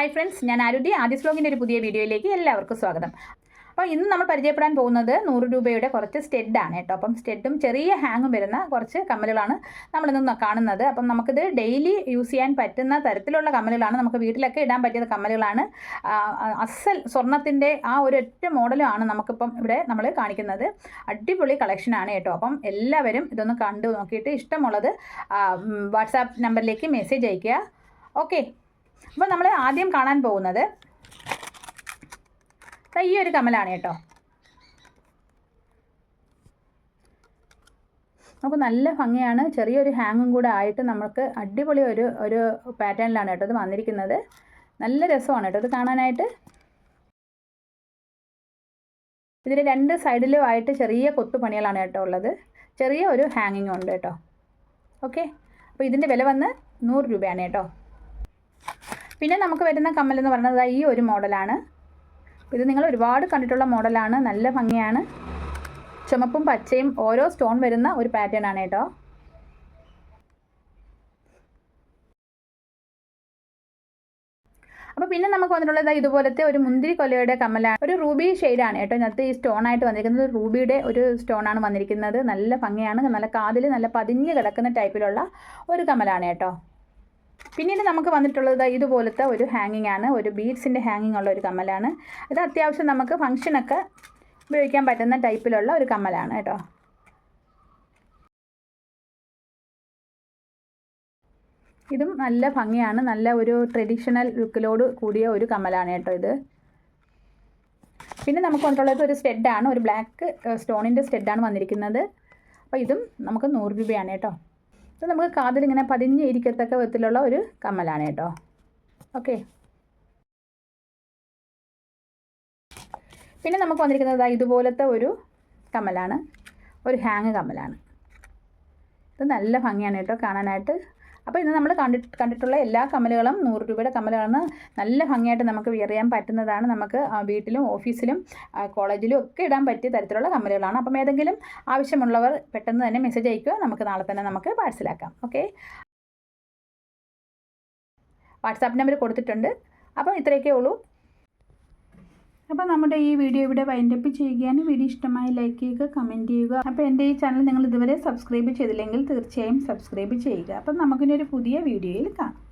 Hi friends ഞാൻ ആരുതി. ആദ്യ സ്ലോഗിന്റെ ഒരു പുതിയ വീഡിയോയിലേക്ക് എല്ലാവർക്കും സ്വാഗതം. അപ്പോൾ ഇന്ന് നമ്മൾ പരിചയപ്പെടാൻ പോകുന്നത് നൂറ് രൂപയുടെ കുറച്ച് സ്റ്റെഡാണ് കേട്ടോ. അപ്പം സ്റ്റെഡും ചെറിയ ഹാങ്ങും വരുന്ന കുറച്ച് കമ്മലുകളാണ് നമ്മളിന്ന് കാണുന്നത്. അപ്പം നമുക്കിത് ഡെയിലി യൂസ് ചെയ്യാൻ പറ്റുന്ന തരത്തിലുള്ള കമ്മലുകളാണ്. നമുക്ക് വീട്ടിലൊക്കെ ഇടാൻ പറ്റിയ കമ്മലുകളാണ്. അസൽ സ്വർണത്തിന്റെ ആ ഒരു ഒറ്റ മോഡലുമാണ് നമുക്കിപ്പം ഇവിടെ നമ്മൾ കാണിക്കുന്നത്. അടിപൊളി കളക്ഷനാണ് കേട്ടോ. അപ്പം എല്ലാവരും ഇതൊന്ന് കണ്ടു നോക്കിയിട്ട് ഇഷ്ടമുള്ളത് വാട്സാപ്പ് നമ്പറിലേക്ക് മെസ്സേജ് അയയ്ക്കുക. ഓക്കെ അപ്പോൾ നമ്മൾ ആദ്യം കാണാൻ പോകുന്നത് ഈ ഒരു കമലാണ് കേട്ടോ. നമുക്ക് നല്ല ഭംഗിയാണ്. ചെറിയൊരു ഹാങ്ങും കൂടെ ആയിട്ട് നമുക്ക് അടിപൊളി ഒരു ഒരു പാറ്റേണിലാണ് കേട്ടോ ഇത് വന്നിരിക്കുന്നത്. നല്ല രസമാണ് കേട്ടോ ഇത് കാണാനായിട്ട്. ഇതിന്റെ രണ്ട് സൈഡിലും ആയിട്ട് ചെറിയ കൊത്തുപണികളാണ് കേട്ടോ ഉള്ളത്. ചെറിയ ഒരു ഹാങ്ങിങ് ഉണ്ട് കേട്ടോ. ഓക്കെ. അപ്പോൾ ഇതിന്റെ വില വന്ന് നൂറ് രൂപയാണ് കേട്ടോ. പിന്നെ നമുക്ക് വരുന്ന കമ്മൽ എന്ന് പറയുന്നത് ഈ ഒരു മോഡലാണ്. ഇത് നിങ്ങൾ ഒരുപാട് കണ്ടിട്ടുള്ള മോഡലാണ്. നല്ല ഭംഗിയാണ്. ചുമപ്പും പച്ചയും ഓരോ സ്റ്റോൺ വരുന്ന ഒരു പാറ്റേൺ ആണ് കേട്ടോ. അപ്പോൾ പിന്നെ നമുക്ക് വന്നിട്ടുള്ളത് ഇതുപോലത്തെ ഒരു മുന്തിരി കൊലയുടെ കമ്മലാണ്. ഒരു റൂബി ഷെയ്ഡാണ് കേട്ടോ. ഇതിനകത്ത് ഈ സ്റ്റോൺ ആയിട്ട് വന്നിരിക്കുന്നത്. റൂബിയുടെ ഒരു സ്റ്റോൺ ആണ് വന്നിരിക്കുന്നത്. നല്ല ഭംഗിയാണ്. നല്ല കാതിൽ നല്ല പതിഞ്ഞ് കിടക്കുന്ന ടൈപ്പിലുള്ള ഒരു കമ്മലാണ് കേട്ടോ. പിന്നീട് നമുക്ക് വന്നിട്ടുള്ളത് ഇതുപോലത്തെ ഒരു ഹാങ്ങിങ് ആണ്. ഒരു ബീഡ്സിന്റെ ഹാങ്ങിങ് ഉള്ള ഒരു കമ്മലാണ്. ഇത് അത്യാവശ്യം നമുക്ക് ഫംഗ്ഷനൊക്കെ ഉപയോഗിക്കാൻ പറ്റുന്ന ടൈപ്പിലുള്ള ഒരു കമ്മലാണ് കേട്ടോ. ഇതും നല്ല ഭംഗിയാണ്. നല്ല ഒരു ട്രഡീഷണൽ ലുക്കിലോട് കൂടിയ ഒരു കമ്മലാണ് കേട്ടോ ഇത്. പിന്നെ നമുക്ക് കൊണ്ടുള്ളത് ഒരു സ്റ്റെഡാണ് ഒരു ബ്ലാക്ക് സ്റ്റോണിന്റെ സ്റ്റെഡാണ് വന്നിരിക്കുന്നത്. അപ്പോൾ ഇതും നമുക്ക് നൂറ് രൂപയാണ് കേട്ടോ. ഇത് നമുക്ക് കാതിൽ ഇങ്ങനെ പതിഞ്ഞ് ഇരിക്കത്തക്ക വിധത്തിലുള്ള ഒരു കമ്മലാണ് കേട്ടോ. ഓക്കെ പിന്നെ നമുക്ക് വന്നിരിക്കുന്നത് ഇതുപോലത്തെ ഒരു കമ്മലാണ്. ഒരു ഹാങ് കമ്മലാണ്. ഇത് നല്ല ഭംഗിയാണ് കേട്ടോ കാണാനായിട്ട്. അപ്പോൾ ഇന്ന് നമ്മൾ കണ്ടിട്ട് കണ്ടിട്ടുള്ള എല്ലാ കമ്മലുകളും നൂറ് രൂപയുടെ കമ്മലുകളാണ് നല്ല ഭംഗിയായിട്ട് നമുക്ക് വിയർ ചെയ്യാൻ പറ്റുന്നതാണ്. നമുക്ക് വീട്ടിലും ഓഫീസിലും കോളേജിലും ഒക്കെ ഇടാൻ പറ്റിയ തരത്തിലുള്ള കമ്മലുകളാണ് അപ്പം ഏതെങ്കിലും ആവശ്യമുള്ളവർ പെട്ടെന്ന് തന്നെ മെസ്സേജ് അയക്കുക. നമുക്ക് നാളെ തന്നെ നമുക്ക് പാഴ്സലാക്കാം ഓക്കെ വാട്സാപ്പ് നമ്പർ കൊടുത്തിട്ടുണ്ട്. അപ്പോൾ ഇത്രയൊക്കെ ഉള്ളൂ. അപ്പോൾ നമ്മുടെ ഈ വീഡിയോ ഇവിടെ വൈൻഡപ്പ് ചെയ്യുകയാണ്. വീഡിയോ ഇഷ്ടമായി ലൈക്ക് ചെയ്യുക കമന്റ് ചെയ്യുക. അപ്പോൾ എന്റെ ഈ ചാനൽ നിങ്ങൾ ഇതുവരെ സബ്സ്ക്രൈബ് ചെയ്തില്ലെങ്കിൽ തീർച്ചയായും സബ്സ്ക്രൈബ് ചെയ്യുക. അപ്പം നമുക്കിനൊരു പുതിയ വീഡിയോയിൽ കാണാം.